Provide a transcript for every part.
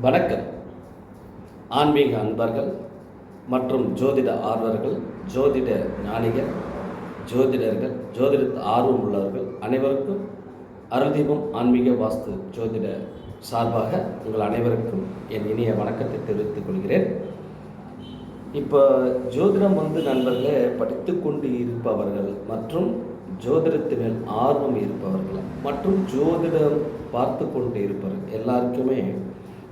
வணக்கம். ஆன்மீக அன்பர்கள் மற்றும் ஜோதிட ஆர்வர்கள் ஜோதிட ஞானிகள் ஜோதிடர்கள் ஜோதிட ஆர்வம் உள்ளவர்கள் அனைவருக்கும் அருள்தீபம் ஆன்மீக வாஸ்து ஜோதிட சார்பாக உங்கள் அனைவருக்கும் என் இனிய வணக்கத்தை தெரிவித்துக் கொள்கிறேன். இப்போ ஜோதிடம் வந்து நண்பர்களே படித்து கொண்டு இருப்பவர்கள் மற்றும் ஜோதிடத்தின் ஆர்வம் இருப்பவர்கள் மற்றும் ஜோதிடம் பார்த்து கொண்டு இருப்பவர்கள் எல்லாருக்குமே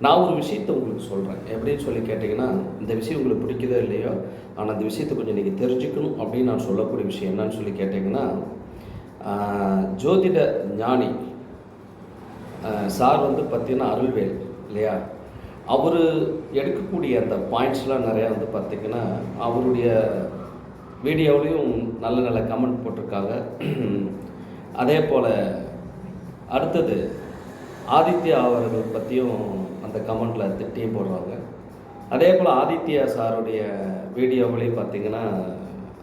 நான் ஒரு விஷயத்தை உங்களுக்கு சொல்கிறேன் எப்படின்னு சொல்லி கேட்டிங்கன்னா இந்த விஷயம் உங்களுக்கு பிடிக்குதோ இல்லையோ ஆனால் அந்த விஷயத்தை கொஞ்சம் நீங்கள் தெரிஞ்சுக்கணும் அப்படின்னு நான் சொல்லக்கூடிய விஷயம் என்னன்னு சொல்லி கேட்டிங்கன்னா ஜோதிட ஞானி சார் வந்து பார்த்தீங்கன்னா அருள்வேல் இல்லையா? அவர் எடுக்கக்கூடிய அந்த பாயிண்ட்ஸ்லாம் நிறையா வந்து பார்த்திங்கன்னா அவருடைய வீடியோவிலையும் நல்ல நல்ல கமெண்ட் போட்டிருக்காங்க. அதே போல் அடுத்தது ஆதித்யா அவர்கள் பற்றியும் அந்த கமெண்டில் திட்டியும் போடுறாங்க அதே போல் ஆதித்யா சாருடைய வீடியோவிலையும் பார்த்தீங்கன்னா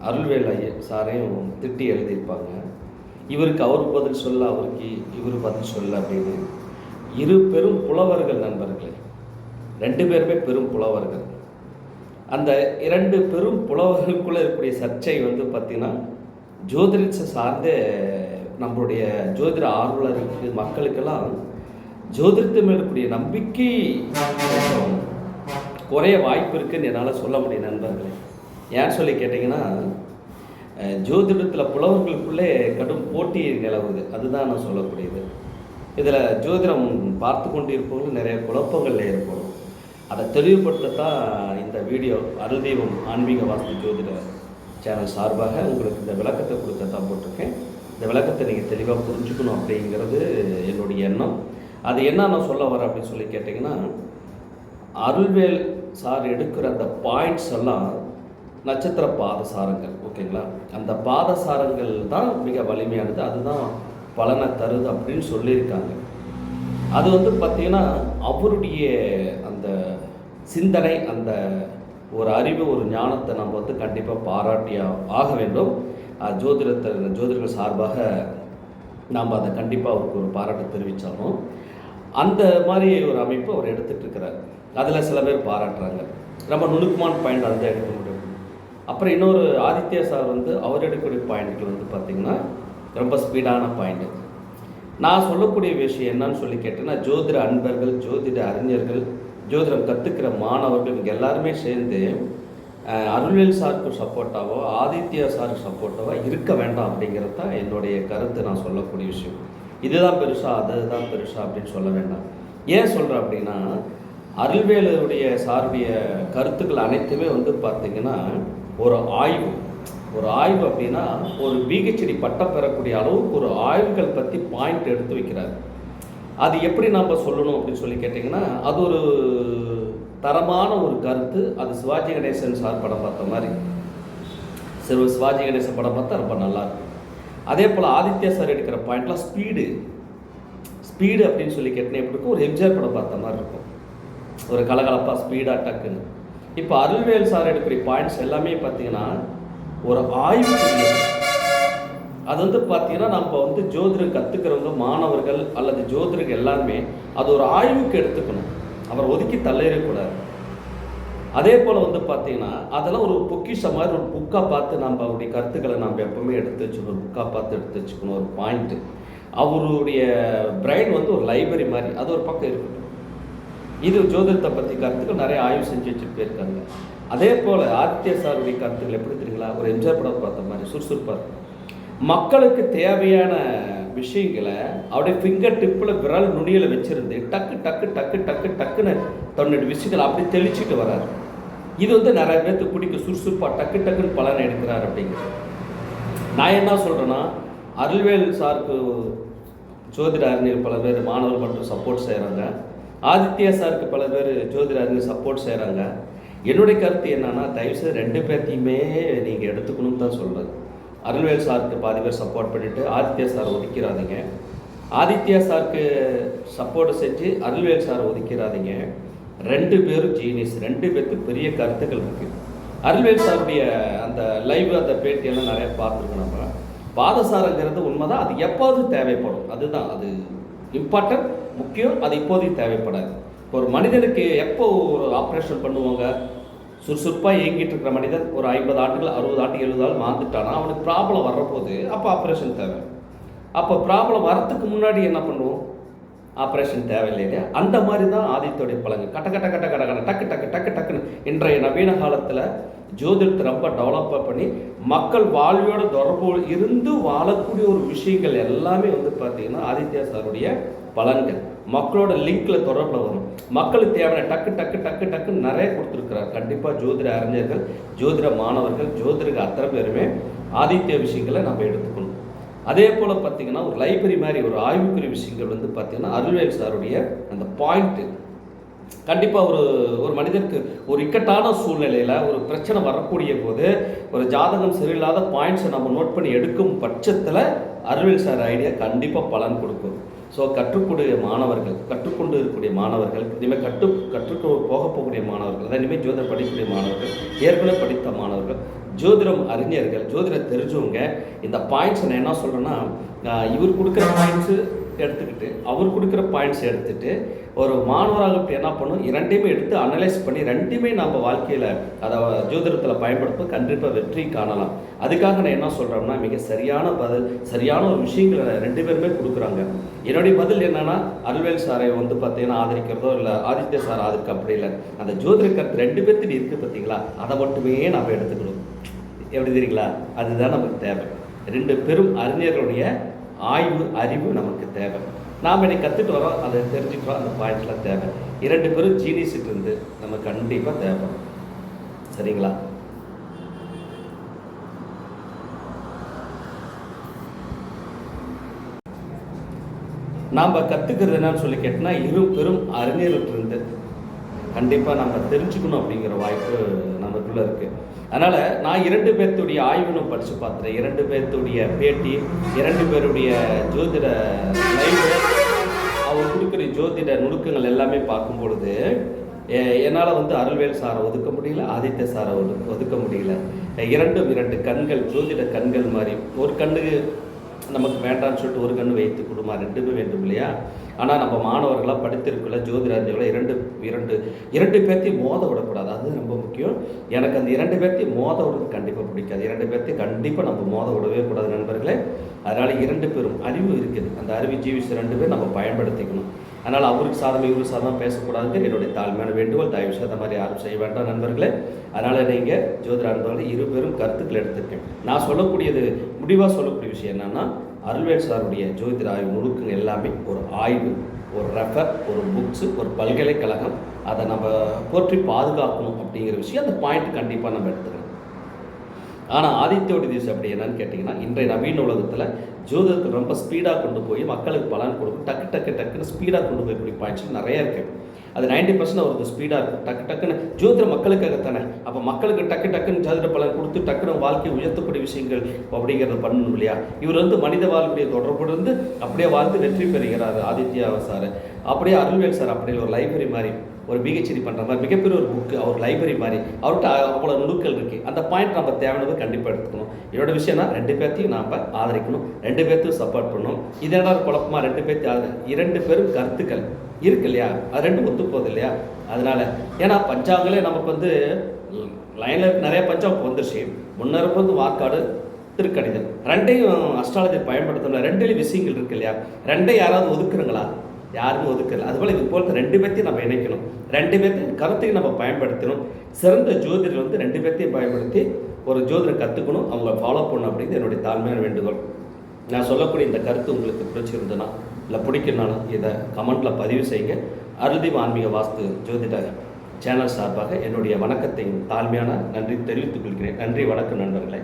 அருள்வேல் ஐயர் சாரையும் திட்டி எழுதியிருப்பாங்க. இவருக்கு அவர் பதில் சொல்ல அவருக்கு இவர் பதில் சொல்ல அப்படின்னு. இரு பெரும் புலவர்கள் நண்பர்களே ரெண்டு பேருமே பெரும் புலவர்கள். அந்த இரண்டு பெரும் புலவர்களுக்குள்ளே இருக்கக்கூடிய சர்ச்சை வந்து பார்த்திங்கன்னா ஜோதிடத்தை சார்ந்தே நம்மளுடைய ஜோதிட ஆர்வலருக்கு மக்களுக்கெல்லாம் ஜோதிடத்து மேலக்கூடிய நம்பிக்கை குறைய வாய்ப்பு இருக்குன்னு என்னால் சொல்ல முடியும் நண்பர்களே. ஏன் சொல்லி கேட்டிங்கன்னா ஜோதிடத்தில் புலவர்களுக்குள்ளே கடும் போட்டி நிலவுது. அதுதான் நான் சொல்லக்கூடியது. இதில் ஜோதிடம் பார்த்து கொண்டு இருப்பவர்கள் நிறைய குழப்பங்கள் ஏற்படும் அதை தெளிவுபடுத்தத்தான் இந்த வீடியோ அருள்தீபம் ஆன்மீக வாஸ்து ஜோதிட சேனல் சார்பாக உங்களுக்கு இந்த விளக்கத்தை கொடுத்த தான் போட்டிருக்கேன். இந்த விளக்கத்தை நீங்கள் தெளிவாக புரிஞ்சுக்கணும் அப்படிங்கிறது என்னுடைய எண்ணம். அது என்ன நான் சொல்ல வரேன் அப்படின்னு சொல்லி கேட்டிங்கன்னா அருள்வேல் சார் எடுக்கிற அந்த பாயிண்ட்ஸ் எல்லாம் நட்சத்திர பாதசாரங்கள் ஓகேங்களா? அந்த பாதசாரங்கள் தான் மிக வலிமையானது. அதுதான் பலனை தருது அப்படின்னு சொல்லியிருக்காங்க. அது வந்து பார்த்திங்கன்னா அவருடைய அந்த சிந்தனை அந்த ஒரு அறிவு ஒரு ஞானத்தை நம்ம வந்து கண்டிப்பாக பாராட்டியா ஆக வேண்டும். ஜோதிடத்தை ஜோதிடர்கள் சார்பாக நாம் அதை கண்டிப்பாக அவருக்கு ஒரு பாராட்டு தெரிவித்தாலும் அந்த மாதிரி ஒரு அமைப்பு அவர் எடுத்துகிட்டு இருக்கிறார் அதில் சில பேர் பாராட்டுறாங்க. ரொம்ப நுணுக்கமான பாயிண்ட் அதை எடுக்க முடியும். அப்புறம் இன்னொரு ஆதித்யா சார் வந்து அவர் எடுக்கக்கூடிய பாயிண்ட்கள் வந்து பார்த்திங்கன்னா ரொம்ப ஸ்பீடான பாயிண்ட் நான் சொல்லக்கூடிய விஷயம் என்னன்னு சொல்லி கேட்டேன்னா ஜோதிட அன்பர்கள் ஜோதிட அறிஞர்கள் ஜோதிடம் கற்றுக்கிற மாணவர்கள் இவங்க எல்லாருமே சேர்ந்து அஹ், அருள்வேல் சாருக்கு சப்போர்ட்டாவோ ஆதித்யா சாருக்கு சப்போர்ட்டாவோ இருக்க வேண்டாம் அப்படிங்கிறது தான் என்னுடைய கருத்து நான் சொல்லக்கூடிய விஷயம். இதுதான் பெருசா அதுதான் பெருசா அப்படின்னு சொல்ல வேண்டாம். ஏன் சொல்கிறேன் அப்படின்னா அருள்வேலுடைய சாருடைய கருத்துக்கள் அனைத்துமே வந்து பார்த்திங்கன்னா ஒரு ஆய்வு. ஒரு ஆய்வு அப்படின்னா ஒரு பிஹெச்டி பட்டம் பெறக்கூடிய அளவுக்கு ஒரு ஆய்வுகள் பற்றி பாயிண்ட் எடுத்து வைக்கிறார். அது எப்படி நம்ம சொல்லணும் அப்படின்னு சொல்லி கேட்டிங்கன்னா அது ஒரு தரமான ஒரு கருத்து. அது சிவாஜி கணேசன் சார் படம் பார்த்த மாதிரி. சிறு சிவாஜி கணேசன் படம் பார்த்தா ரொம்ப நல்லாயிருக்கும் அதே போல் ஆதித்யா சார் எடுக்கிற பாயிண்ட்லாம் ஸ்பீடு ஸ்பீடு அப்படின்னு சொல்லி கேட்டேன் எப்படி இருக்கும்? ஒரு எம்ஜிஆர் படம் பார்த்த மாதிரி இருக்கும். ஒரு கலகலப்பாக ஸ்பீடாக டக்குன்னு இப்போ அருள்வேல் சார் எடுக்கிற பாயிண்ட்ஸ் எல்லாமே பார்த்தீங்கன்னா ஒரு ஆய்வு அது வந்து பார்த்தீங்கன்னா நம்ம வந்து ஜோதிடம் கற்றுக்கிறவங்க மாணவர்கள் அல்லது ஜோதிடர்கள் எல்லாருமே அது ஒரு ஆய்வுக்கு எடுத்துக்கணும். அவர் ஒதுக்கி தள்ளிடக்கூடாது. அதே போல் வந்து பார்த்தீங்கன்னா அதெல்லாம் ஒரு பொக்கிஷ மாதிரி ஒரு புக்காக பார்த்து நம்ம அவருடைய கருத்துக்களை நம்ம எப்பவுமே எடுத்து வச்சுக்கணும். ஒரு புக்காக பார்த்து எடுத்து வச்சுக்கணும். ஒரு பாயிண்ட்டு அவருடைய பிரைன் வந்து ஒரு லைப்ரரி மாதிரி. அது ஒரு பக்கம் இருக்கட்டும். இது ஜோதிடத்தை பற்றி கருத்துக்கள் நிறைய ஆய்வு செஞ்சு வச்சுட்டு போயிருக்காங்க. அதே போல் ஆதித்ய சாருடைய கருத்துக்கள் எப்படி தெரியுங்களா? ஒரு எம்ஜிஆர் படம் பார்த்த மாதிரி சுறுசுறுப்பாக இருக்கும். மக்களுக்கு தேவையான விஷயங்களை அவருடைய ஃபிங்கர் டிப்பில் விரல் நுனியில் வச்சிருந்து டக்கு டக்கு டக்கு டக்கு டக்குன்னு தன்னுடைய விஷயங்களை அப்படி தெளிச்சுட்டு வராரு இது வந்து நிறைய பேர்த்துக்கு பிடிக்கும் சுறுசுறுப்பாக டக்கு டக்குன்னு பலனை எடுக்கிறார் அப்படிங்கிறது நான் என்ன சொல்கிறேன்னா அருள்வேல் சாருக்கு ஜோதிட அறிஞர் பல பேர் மாணவர்கள் மட்டும் சப்போர்ட் செய்கிறாங்க ஆதித்யா சாருக்கு பல பேர் ஜோதிட அறிஞர் சப்போர்ட் செய்கிறாங்க என்னுடைய கருத்து என்னன்னா தயவுசெய்து ரெண்டு பேர்த்தையுமே நீங்கள் எடுத்துக்கணும்னு தான் சொல்கிறது அருள்வேல் சாருக்கு பாதி பேர் சப்போர்ட் பண்ணிவிட்டு ஆதித்யா சார் ஒதுக்கிறாதீங்க ஆதித்யா சாருக்கு சப்போர்ட் செஞ்சு அருள்வேல் சார் ஒதுக்கிறாதீங்க ரெண்டு பேரும் ஜீனியஸ் ரெண்டு பேருக்கு பெரிய கருத்துக்கள் இருக்குது அருள்வேல் சாருடைய அந்த லைவ் அந்த பேட்டியெல்லாம் நிறையா பார்த்துருக்கோம் நம்ம. பாதசாரங்கிறது உண்மைதான் அது எப்போது தேவைப்படும்? அதுதான் அது இம்பார்ட்டன்ட் முக்கியம் அது இப்போதைக்கு தேவைப்படாது. இப்போ ஒரு மனிதனுக்கு எப்போ ஒரு ஆப்ரேஷன் பண்ணுவாங்க? சுறுசுறுப்பாக இயங்கிட்டு இருக்கிற மனிதன் ஒரு ஐம்பது ஆண்டுகள் அறுபது ஆண்டு எழுபது ஆள் வாழ்ந்துட்டானா? அவனுக்கு ப்ராப்ளம் வர்றபோது அப்போ ஆப்ரேஷன் தேவை. அப்போ ப்ராப்ளம் வரத்துக்கு முன்னாடி என்ன பண்ணுவோம்? ஆப்ரேஷன் தேவையில்லை இல்லையா அந்த மாதிரி தான் ஆதித்தோடைய பலங்கள் கட்ட கட்ட கட்ட கட கட டக்கு டக்கு டக்கு டக்குன்னு இன்றைய நவீன காலத்தில் ஜோதிடத்தை ரொம்ப டெவலப் பண்ணி மக்கள் வாழ்வியோட தொடர்பு இருந்து வாழக்கூடிய ஒரு விஷயங்கள் எல்லாமே வந்து பார்த்திங்கன்னா ஆதித்யா சாருடைய பலன்கள். மக்களோட லிங்க்ல தொடர்பில் வரும். மக்களுக்கு தேவையான டக்கு டக்கு டக்கு டக்குன்னு நிறைய கொடுத்துருக்கிறார். கண்டிப்பாக ஜோதிட அறிஞர்கள் ஜோதிட மாணவர்கள் ஜோதிடர்கள் அத்தனை பேருமே ஆதித்ய விஷயங்களை நம்ம எடுத்துக்கணும். அதே போல் பார்த்திங்கன்னா ஒரு லைப்ரரி மாதிரி ஒரு ஆய்வுக்குரிய விஷயங்கள் வந்து பார்த்திங்கன்னா அருள்வேல் சாருடைய அந்த பாயிண்ட்டு கண்டிப்பாக ஒரு ஒரு மனிதனுக்கு ஒரு இக்கட்டான சூழ்நிலையில் ஒரு பிரச்சனை வரக்கூடிய போது ஒரு ஜாதகம் சரியில்லாத பாயிண்ட்ஸை நம்ம நோட் பண்ணி எடுக்கும் பட்சத்தில் அருள்வேல் சார் ஐடியா கண்டிப்பாக பலன் கொடுக்கும். ஸோ கற்றுக்கூடிய மாணவர்கள் கற்றுக்கொண்டு இருக்கக்கூடிய மாணவர்கள் இனிமேல் கற்று கற்றுக்கொ போக போகக்கூடிய மாணவர்கள் அதான் இனிமேல் ஜோதிடம் படிக்கக்கூடிய மாணவர்கள் ஏற்கனவே படித்த மாணவர்கள் ஜோதிடம் அறிஞர்கள் ஜோதிடம் தெரிஞ்சவங்க இந்த பாயிண்ட்ஸ் நான் என்ன சொல்கிறேன்னா இவர் கொடுக்குற பாயிண்ட்ஸு எடுத்துக்கிட்டு அவர் கொடுக்குற பாயிண்ட்ஸ் எடுத்துகிட்டு ஒரு மாணவராக என்ன பண்ணும்? இரண்டையுமே எடுத்து அனலைஸ் பண்ணி ரெண்டையுமே நம்ம வாழ்க்கையில் அதை ஜோதிடத்தில் பயன்படுத்தும் கண்டிப்பாக வெற்றி காணலாம். அதுக்காக நான் என்ன சொல்கிறேன்னா மிக சரியான பதில் சரியான ஒரு விஷயங்களை ரெண்டு பேருமே கொடுக்குறாங்க. என்னுடைய பதில் என்னென்னா அருள்வேல் சாரை வந்து பார்த்தீங்கன்னா ஆதரிக்கிறதோ இல்லை ஆதித்ய சார் ஆதரிக்க அப்படி இல்லை. அந்த ஜோதிட கருத்து ரெண்டு பேர்த்துட்டு இருக்குது பார்த்தீங்களா? அதை மட்டுமே நம்ம எடுத்துக்கணும். எப்படி தெரியுங்களா? அதுதான் நமக்கு தேவை. ரெண்டு பெரும் அறிஞர்களுடைய ஆய்வு அறிவு நமக்கு தேவை. நாம் இன்னைக்கு கற்றுட்டு வரோம் அதை தெரிஞ்சுக்கிறோம் அந்த பாயிண்ட்லாம் தேவை. இரண்டு பேரும் ஜீனிஸுக்கு இருந்து நம்ம கண்டிப்பாக தேவை. சரிங்களா? நாம் கற்றுக்கிறது என்னன்னு சொல்லி கேட்டால் இரு பெரும் அறிஞர்கிட்ட கண்டிப்பாக நம்ம தெரிஞ்சுக்கணும் அப்படிங்கிற வாய்ப்பு நமக்குள்ளே இருக்குது அதனால் நான் இரண்டு பேர்த்துடைய ஆய்வுன்னு படித்து பார்த்தேன் இரண்டு பேர்த்துடைய பேட்டி இரண்டு பேருடைய ஜோதிட லைவ் அவர் கொடுக்குற ஜோதிட நுணுக்கங்கள் எல்லாமே பார்க்கும் பொழுது என்னால் வந்து அருள்வேல் சாரை ஒதுக்க முடியல ஆதித்ய சாரை ஒதுக்க ஒதுக்க முடியல. இரண்டும் இரண்டு கண்கள் ஜோதிட கண்கள் மாதிரி. ஒரு கண்ணுக்கு நமக்கு வேண்டான்னு சொல்லிட்டு ஒரு கண் வைத்து கொடுமா ரெண்டுமே வேண்டும் இல்லையா? ஆனால் நம்ம மாணவர்களாக படித்திருக்கல ஜோதிராஜ்களை இரண்டு இரண்டு இரண்டு பேர்த்தையும் மோத விடக்கூடாது. அது ரொம்ப முக்கியம். எனக்கு அந்த இரண்டு பேர்த்தையும் மோத விடுறது கண்டிப்பாக பிடிக்காது. இரண்டு பேர்த்தையும் கண்டிப்பாக நம்ம மோத விடவே கூடாது நண்பர்களே. அதனால் இரண்டு பேரும் அறிவு இருக்குது. அந்த அறிவு ஜீவிச்சு ரெண்டு பேர் நம்ம பயன்படுத்திக்கணும். அதனால் அவருக்கு சாதம் இவருக்கு சாதம் பேசக்கூடாது. என்னுடைய தாழ்மையான வேண்டுகோள் தயவு செய்த மாதிரி யாரும் செய்ய வேண்டாம் நண்பர்களே. அதனால் நீங்கள் ஜோதிட அன்பர்கள் இருபெரும் கருத்துக்கள் எடுத்திருக்கேன். நான் சொல்லக்கூடியது முடிவாக சொல்லக்கூடிய விஷயம் என்னென்னா அருள்வேல் சாருடைய ஜோதிட ஆய்வு நுணுக்குங்க எல்லாமே ஒரு ஆய்வு ஒரு ரெஃபர் ஒரு புக்ஸு ஒரு பல்கலைக்கழகம். அதை நம்ம போற்றி பாதுகாக்கணும் அப்படிங்கிற விஷயம் அந்த பாயிண்ட் கண்டிப்பாக நம்ம எடுத்துக்கலாம் ஆனால் ஆதித்யோடி திசை அப்படி என்னன்னு கேட்டிங்கன்னா இன்றைய நவீன உலகத்தில் ஜோதிடத்தை ரொம்ப ஸ்பீடாக கொண்டு போய் மக்களுக்கு பலன் கொடுக்கும். டக்கு டக்கு டக்குன்னு ஸ்பீடாக கொண்டு போய் பாய்ச்சல் நிறைய இருக்குது அது நைன்டி பர்சன்ட் அவருக்கு ஸ்பீடாக இருக்கும். டக்கு டக்குன்னு ஜோதிட மக்களுக்காக தானே அப்போ மக்களுக்கு டக்கு டக்குன்னு ஜோதிட பலன் கொடுத்து டக்குன்னு வாழ்க்கையை உயர்த்தக்கூடிய விஷயங்கள் அப்படிங்கிறத பண்ணணும் இல்லையா? இவர் வந்து மனித வாழ்க்கைய தொடர்பு இருந்து அப்படியே வாழ்ந்து வெற்றி பெறுகிறார் ஆதித்யா சார். அப்படியே அருள்வேல் சார் அப்படியே ஒரு லைப்ரரி மாதிரி ஒரு பிஹெச்டி பண்ணுற மாதிரி மிகப்பெரிய ஒரு புக்கு அவர் லைப்ரரி மாதிரி அவர்கிட்ட அவ்வளோ நுணுக்கள் இருக்குது அந்த பாயிண்ட் நம்ம தேவையானது கண்டிப்பாக எடுத்துக்கணும். என்னோட விஷயம்னா ரெண்டு பேர்த்தையும் நாம் ஆதரிக்கணும். ரெண்டு பேர்த்தையும் சப்போர்ட் பண்ணணும். இது என்ன குழப்பமாக ரெண்டு பேர்த்தையும் ஆதரி இரண்டு பேரும் கருத்துக்கள் இருக்கு இல்லையா? அது ரெண்டும் ஒத்து போகுது இல்லையா? அதனால் ஏன்னா பஞ்சாங்களே நமக்கு வந்து லைனில் நிறைய பஞ்சாப் வந்துருச்சு. முன்னரப்பு வந்து வாக்காடு திருக்கணிதம் ரெண்டையும் அஸ்ட்ராலஜி பயன்படுத்தணும் ரெண்டுலேயும் விஷயங்கள் இருக்கு இல்லையா? ரெண்டையும் யாராவது ஒதுக்குறங்களா? யாருமே ஒதுக்கல. அதுபோல் இது போல் ரெண்டு பேர்த்தையும் நம்ம இணைக்கணும். ரெண்டு பேர்த்தையும் கருத்தையும் நம்ம பயன்படுத்தணும். சிறந்த ஜோதிடர் வந்து ரெண்டு பேர்த்தையும் பயன்படுத்தி ஒரு ஜோதிடர் கற்றுக்கணும் அவங்கள ஃபாலோ பண்ணணும் அப்படிங்கிறது என்னுடைய தாழ்மையான வேண்டுகோள். நான் சொல்லக்கூடிய இந்த கருத்து உங்களுக்கு பிடிச்சிருந்ததுன்னா இல்லை பிடிக்கணும்னாலும் இதை கமெண்ட்டில் பதிவு செய்யுங்க. அருள்தீப் ஆன்மீக வாஸ்து ஜோதிட சேனல் சார்பாக என்னுடைய வணக்கத்தையும் தாழ்மையான நன்றி தெரிவித்துக் கொள்கிறேன். நன்றி வணக்கம் நண்பர்களே.